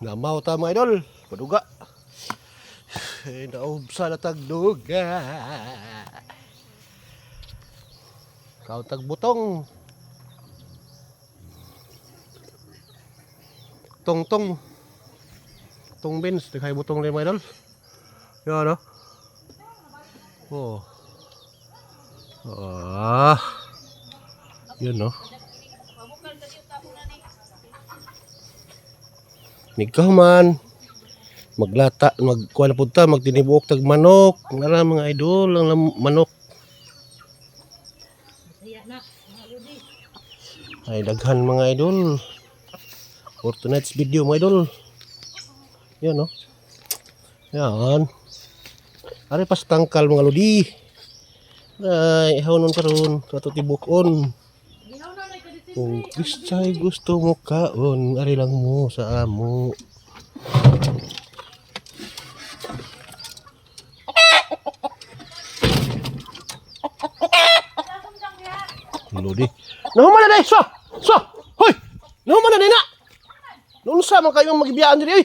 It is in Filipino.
Namaw ta mga idol. Paduga. Eh, naubsa na tagduga. Kau tagbutong. Tong tong. Beans, dikhay butong rin mga idol. Yan no. Oh. Ah. Yun no. Nikaw man. Maglata, magkuha na punta, magtinibuok tag manok. Nara mga idol, ang manok. Ay daghan mga idol. For tonight's video mga idol. Yan no. Yan. Ari pas tangkal mga lodi. Ay, ihaw nun karon kato tibukon. Kung Kristay gusto mo kaon, ari lang mo sa amo. Lodi. Nahuman na dai, so. So. Hoy. Nahuman na dai na. Noon sa man kayong magibiyaan diri, oy.